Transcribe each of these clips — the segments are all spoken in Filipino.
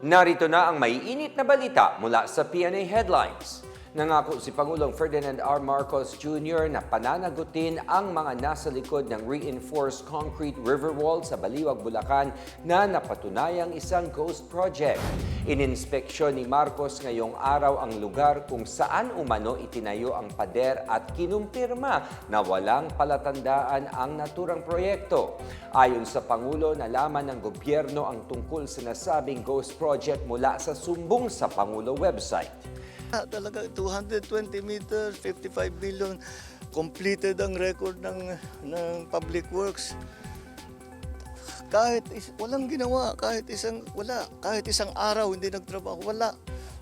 Narito na ang maiinit na balita mula sa PNA Headlines. Nangako si Pangulong Ferdinand R. Marcos Jr. na pananagutin ang mga nasa likod ng reinforced concrete river wall sa Baliwag, Bulacan na napatunayang isang ghost project. Ininspeksyon ni Marcos ngayong araw ang lugar kung saan umano itinayo ang pader at kinumpirma na walang palatandaan ang naturang proyekto. Ayon sa Pangulo, nalaman ng gobyerno ang tungkol sa nasabing ghost project mula sa sumbong sa Pangulo website. Talaga 220 meters, 55 million completed ang record ng ng Public Works. Kahit is, walang ginawa, kahit isang wala, kahit isang araw hindi nagtrabaho, wala.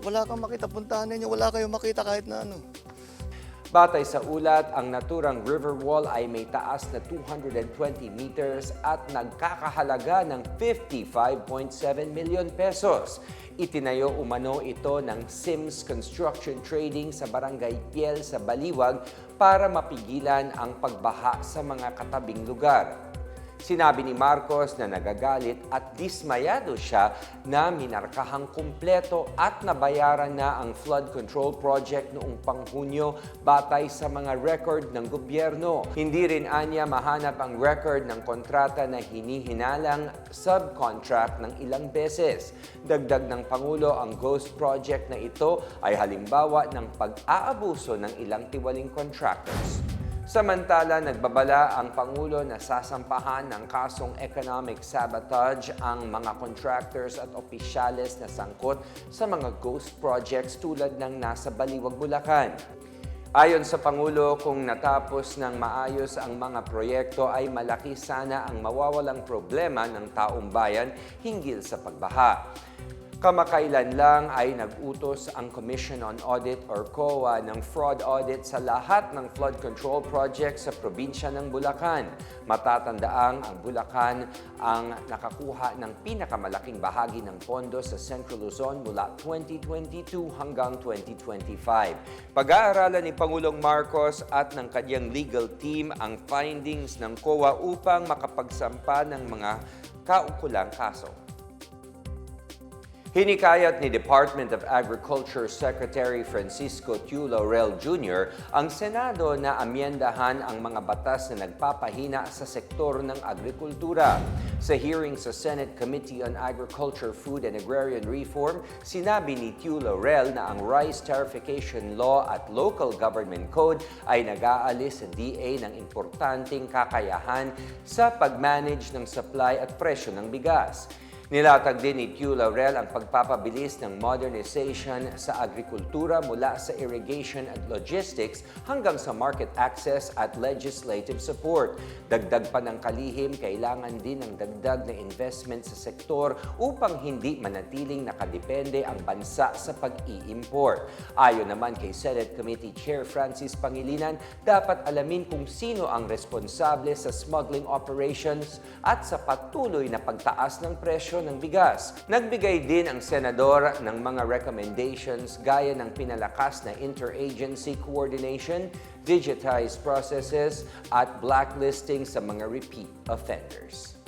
Wala kang makita puntahan ninyo, wala kayong makita kahit na ano. Batay sa ulat, ang naturang river wall ay may taas na 220 meters at nagkakahalaga ng 55.7 million pesos. Itinayo umano ito ng Sims Construction Trading sa Barangay Piel sa Baliwag para mapigilan ang pagbaha sa mga katabing lugar. Sinabi ni Marcos na nagagalit at dismayado siya na minarkahang kumpleto at nabayaran na ang flood control project noong panghunyo batay sa mga record ng gobyerno. Hindi rin anya mahanap ang record ng kontrata na hinihinalang subcontract ng ilang beses. Dagdag ng Pangulo ang ghost project na ito ay halimbawa ng pag-aabuso ng ilang tiwaling contractors. Samantala, nagbabala ang Pangulo na sasampahan ng kasong economic sabotage ang mga contractors at opisyales na sangkot sa mga ghost projects tulad ng nasa Baliwag, Bulacan. Ayon sa Pangulo, kung natapos ng maayos ang mga proyekto ay malaki sana ang mawawalang problema ng taong bayan hinggil sa pagbaha. Kamakailan lang ay nag-utos ang Commission on Audit or COA ng fraud audit sa lahat ng flood control projects sa probinsya ng Bulacan. Matatandaang ang Bulacan ang nakakuha ng pinakamalaking bahagi ng pondo sa Central Luzon mula 2022 hanggang 2025. Pag-aaralan ni Pangulong Marcos at ng kanyang legal team ang findings ng COA upang makapagsampa ng mga kaukulang kaso. Hinikayat ni Department of Agriculture Secretary Francisco Q. Laurel Jr. ang Senado na amyendahan ang mga batas na nagpapahina sa sektor ng agrikultura. Sa hearing sa Senate Committee on Agriculture, Food and Agrarian Reform, sinabi ni Q. Laurel na ang Rice Tarification Law at Local Government Code ay nag-aalis sa DA ng importanteng kakayahan sa pag-manage ng supply at presyo ng bigas. Nilatag din ni Q. Laurel ang pagpapabilis ng modernization sa agrikultura mula sa irrigation at logistics hanggang sa market access at legislative support. Dagdag pa ng kalihim, kailangan din ng dagdag na investment sa sektor upang hindi manatiling nakadepende ang bansa sa pag-i-import. Ayon naman kay Senate Committee Chair Francis Pangilinan, dapat alamin kung sino ang responsable sa smuggling operations at sa patuloy na pagtaas ng presyo ng bigas. Nagbigay din ang senador ng mga recommendations gaya ng pinalakas na interagency coordination, digitized processes at blacklisting sa mga repeat offenders.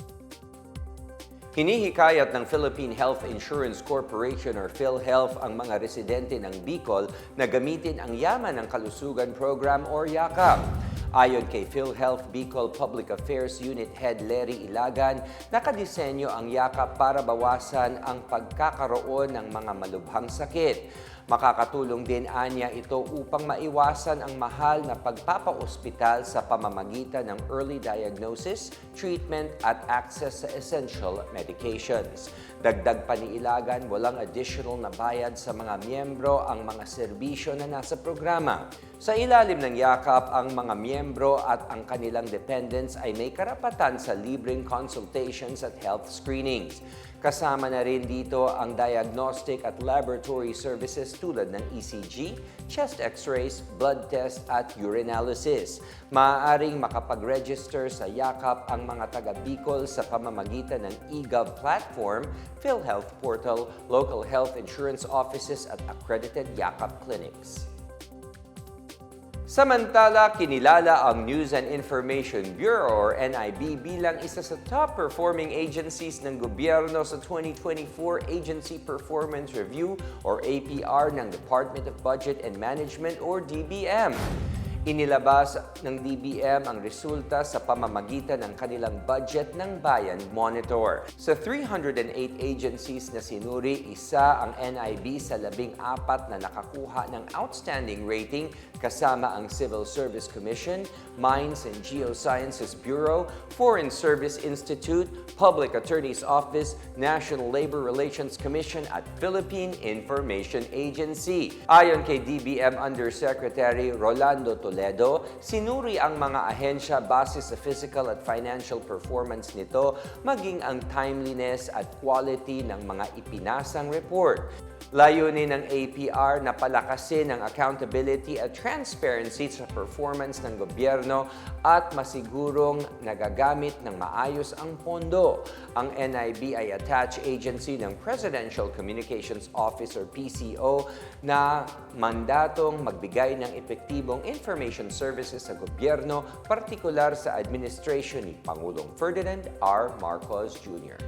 Hinihikayat ng Philippine Health Insurance Corporation or PhilHealth ang mga residente ng Bicol na gamitin ang Yaman ng Kalusugan Program or YAKAP. Ayon kay PhilHealth Bicol Public Affairs Unit Head Larry Ilagan, nakadisenyo ang yakap para bawasan ang pagkakaroon ng mga malubhang sakit. Makakatulong din anya ito upang maiwasan ang mahal na pagpapaospital sa pamamagitan ng early diagnosis, treatment at access sa essential medications. Dagdag pa ni Ilagan, walang additional na bayad sa mga miyembro ang mga serbisyo na nasa programa. Sa ilalim ng yakap, ang mga miyembro at ang kanilang dependents ay may karapatan sa libreng consultations at health screenings. Kasama na rin dito ang diagnostic at laboratory services tulad ng ECG, chest x-rays, blood test at urinalysis. Maaaring makapag-register sa yakap ang mga taga Bicol sa pamamagitan ng eGov platform, PhilHealth portal, local health insurance offices at accredited yakap clinics. Samantala, kinilala ang News and Information Bureau or NIB bilang isa sa top performing agencies ng gobyerno sa 2024 Agency Performance Review or APR ng Department of Budget and Management or DBM. Inilabas ng DBM ang resulta sa pamamagitan ng kanilang Budget ng Bayan Monitor. Sa 308 agencies na sinuri, isa ang NIB sa labing apat na nakakuha ng outstanding rating kasama ang Civil Service Commission, Mines and Geosciences Bureau, Foreign Service Institute, Public Attorney's Office, National Labor Relations Commission at Philippine Information Agency. Ayon kay DBM Undersecretary Rolando Toledo, sinuri ang mga ahensya base sa physical at financial performance nito maging ang timeliness at quality ng mga ipinasang report. Layunin ng APR na palakasin ang accountability at transparency sa performance ng gobyerno at masigurong nagagamit ng maayos ang pondo. Ang NIB ay attached agency ng Presidential Communications Office or PCO na mandatong magbigay ng epektibong information services sa gobyerno, partikular sa administration ni Pangulong Ferdinand R. Marcos Jr.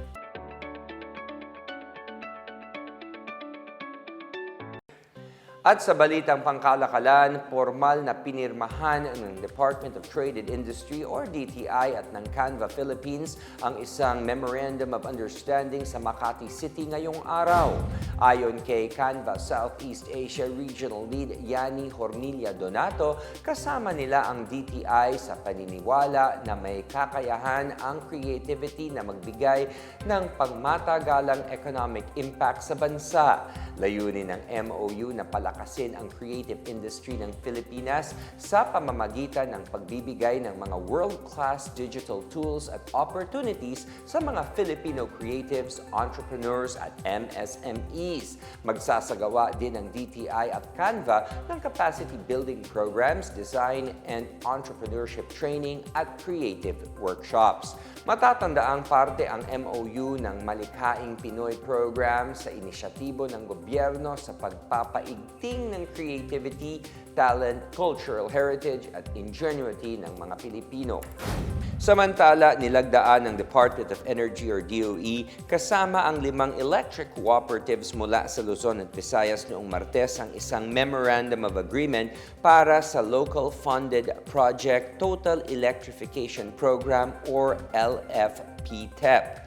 At sa balitang pangkalakalan, formal na pinirmahan ng Department of Trade and Industry or DTI at ng Canva Philippines ang isang Memorandum of Understanding sa Makati City ngayong araw. Ayon kay Canva Southeast Asia Regional Lead Yani Hormilia Donato, kasama nila ang DTI sa paniniwala na may kakayahan ang creativity na magbigay ng pangmatagalang economic impact sa bansa. Layunin ng MOU na palakasin ang creative industry ng Pilipinas sa pamamagitan ng pagbibigay ng mga world-class digital tools at opportunities sa mga Filipino creatives, entrepreneurs at MSMEs. Magsasagawa din ng DTI at Canva ng capacity building programs, design and entrepreneurship training at creative workshops. Matatandaang parte ang MOU ng Malikhaing Pinoy program sa inisyatibo ng gobyerno sa pagpapaigting ng creativity, talent, cultural heritage at ingenuity ng mga Pilipino. Samantala, nilagdaan ng Department of Energy or DOE kasama ang limang electric cooperatives mula sa Luzon at Visayas noong Martes ang isang Memorandum of Agreement para sa Local Funded Project Total Electrification Program or LFPTEP.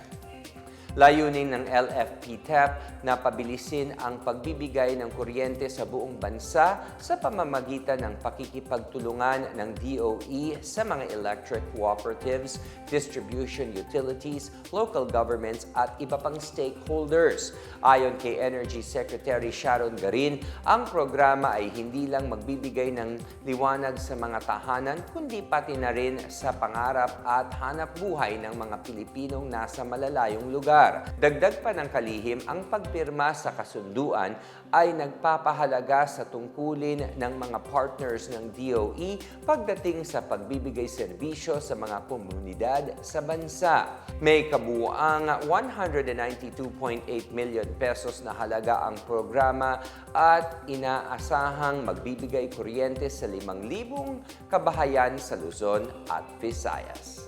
Layunin ng LFP-TEP na pabilisin ang pagbibigay ng kuryente sa buong bansa sa pamamagitan ng pakikipagtulungan ng DOE sa mga electric cooperatives, distribution utilities, local governments at iba pang stakeholders. Ayon kay Energy Secretary Sharon Garin, ang programa ay hindi lang magbibigay ng liwanag sa mga tahanan kundi pati na rin sa pangarap at hanap buhay ng mga Pilipinong nasa malalayong lugar. Dagdag pa ng kalihim, ang pagpirma sa kasunduan ay nagpapahalaga sa tungkulin ng mga partners ng DOE pagdating sa pagbibigay serbisyo sa mga komunidad sa bansa. May kabuuang 192.8 million pesos na halaga ang programa at inaasahang magbibigay kuryente sa 5,000 kabahayan sa Luzon at Visayas.